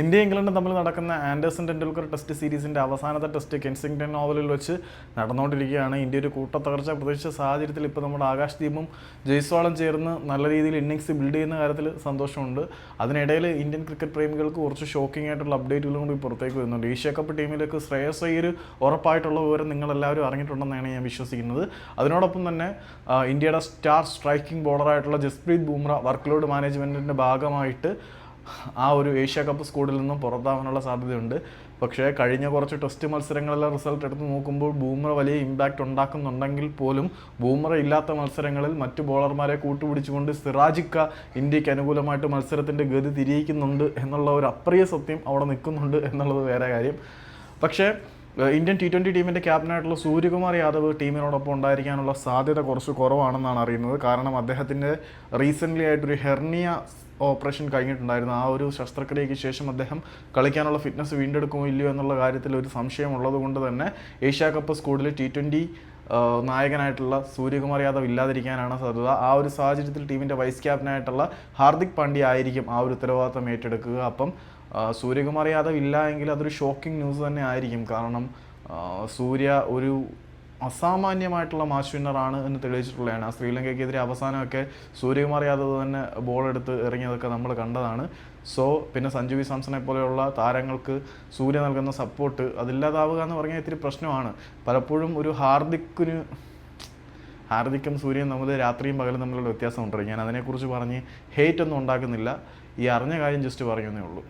India ഇംഗ്ലണ്ടും തമ്മിൽ നടക്കുന്ന ആൻഡേഴ്സൺ ടെണ്ടുൽക്കർ ടെസ്റ്റ് സീരീസിന്റെ അവസാനത്തെ ടെസ്റ്റ് കെൻസിംഗ്ടൺ ഓവലിൽ വെച്ച് നടന്നുകൊണ്ടിരിക്കുകയാണ്. ഇന്ത്യ ഒരു കൂട്ടത്തകർച്ച പ്രതീക്ഷിച്ച സാഹചര്യത്തിൽ ഇപ്പോൾ നമ്മുടെ ആകാശ് ദീപും ജയ്സ്വാളും ചേർന്ന് നല്ല രീതിയിൽ ഇന്നിങ്സ് ബിൽഡ് ചെയ്യുന്ന കാര്യത്തിൽ സന്തോഷമുണ്ട്. അതിനിടയിൽ ഇന്ത്യൻ ക്രിക്കറ്റ് പ്രേമികൾക്ക് കുറച്ച് ഷോക്കിംഗ് ആയിട്ടുള്ള അപ്ഡേറ്റുകളും കൂടി പുറത്തേക്ക് വരുന്നുണ്ട്. ഏഷ്യ കപ്പ് ടീമിലേക്ക് ശ്രേയസ് അയ്യർ ഉറപ്പായിട്ടുള്ള വിവരം നിങ്ങളെല്ലാവരും അറിഞ്ഞിട്ടുണ്ടെന്നാണ് ഞാൻ വിശ്വസിക്കുന്നത്. അതിനോടൊപ്പം തന്നെ ഇന്ത്യയുടെ സ്റ്റാർ സ്ട്രൈക്കിംഗ് ബോളറായിട്ടുള്ള ജസ്പ്രീത് ബുംറ വർക്ക് ലോഡ് മാനേജ്മെന്റിന്റെ ഭാഗമായിട്ട് ആ ഒരു ഏഷ്യ കപ്പ് സ്കൂളിൽ നിന്നും പുറത്താവാനുള്ള സാധ്യതയുണ്ട്. പക്ഷേ കഴിഞ്ഞ കുറച്ച് ടെസ്റ്റ് മത്സരങ്ങളിലെ റിസൾട്ട് എടുത്ത് നോക്കുമ്പോൾ ബൂമറ വലിയ ഇമ്പാക്റ്റ് ഉണ്ടാക്കുന്നുണ്ടെങ്കിൽ പോലും ബൂമറ ഇല്ലാത്ത മത്സരങ്ങളിൽ മറ്റ് ബോളർമാരെ കൂട്ടുപിടിച്ചുകൊണ്ട് സിറാജിക്ക ഇന്ത്യയ്ക്ക് അനുകൂലമായിട്ട് മത്സരത്തിന്റെ ഗതി തിരിയിക്കുന്നുണ്ട് എന്നുള്ള ഒരു അപ്രിയ സത്യം അവിടെ നിൽക്കുന്നുണ്ട് എന്നുള്ളത് വേറെ കാര്യം. പക്ഷേ ഇന്ത്യൻ ടി ട്വന്റി ടീമിന്റെ ക്യാപ്റ്റനായിട്ടുള്ള സൂര്യകുമാർ യാദവ് ടീമിനോടൊപ്പം ഉണ്ടായിരിക്കാനുള്ള സാധ്യത കുറച്ച് കുറവാണെന്നാണ് അറിയുന്നത്. കാരണം അദ്ദേഹത്തിന്റെ റീസെന്റ്ലി ആയിട്ടൊരു ഹെർണിയ ഓപ്പറേഷൻ കഴിഞ്ഞിട്ടുണ്ടായിരുന്നു. ആ ഒരു ശസ്ത്രക്രിയയ്ക്ക് ശേഷം അദ്ദേഹം കളിക്കാനുള്ള ഫിറ്റ്നസ് വീണ്ടെടുക്കുമോ ഇല്ലയോ എന്നുള്ള കാര്യത്തിൽ ഒരു സംശയമുള്ളത് കൊണ്ട് തന്നെ ഏഷ്യ കപ്പ് സ്കൂളിൽ ടി ട്വന്റി നായകനായിട്ടുള്ള സൂര്യകുമാർ യാദവ് ഇല്ലാതിരിക്കാനാണ് സാധ്യത. ആ ഒരു സാഹചര്യത്തിൽ ടീമിന്റെ വൈസ് ക്യാപ്റ്റനായിട്ടുള്ള ഹാർദിക് പാണ്ഡ്യ ആയിരിക്കും ആ ഒരു ഉത്തരവാദിത്തം ഏറ്റെടുക്കുക. അപ്പം സൂര്യകുമാർ യാദവ് ഇല്ല എങ്കിൽ അതൊരു ഷോക്കിംഗ് ന്യൂസ് തന്നെ ആയിരിക്കും. കാരണം സൂര്യ ഒരു അസാമാന്യമായിട്ടുള്ള മാച്ച് വിന്നറാണ് എന്ന് തെളിയിച്ചിട്ടുള്ളതാണ്. ആ ശ്രീലങ്കയ്ക്കെതിരെ അവസാനമൊക്കെ സൂര്യകുമാർ യാദവ് തന്നെ ബോൾ എടുത്ത് ഇറങ്ങിയതൊക്കെ നമ്മൾ കണ്ടതാണ്. സോ പിന്നെ സഞ്ജു വി സാംസണെ പോലെയുള്ള താരങ്ങൾക്ക് സൂര്യ നൽകുന്ന സപ്പോർട്ട് അതില്ലാതാവുക എന്ന് പറഞ്ഞാൽ ഇത്തിരി പ്രശ്നമാണ്. പലപ്പോഴും ഒരു ഹാർദിക്കിന് ഹാർദിക്കും സൂര്യനും നമ്മൾ രാത്രിയും പകലും തമ്മിലുള്ള വ്യത്യാസമുണ്ട്. ഞാൻ അതിനെക്കുറിച്ച് പറഞ്ഞ് ഹേറ്റ് ഒന്നും ഉണ്ടാക്കുന്നില്ല. ഈ അറിഞ്ഞ കാര്യം ജസ്റ്റ് പറയുന്നേ ഉള്ളൂ.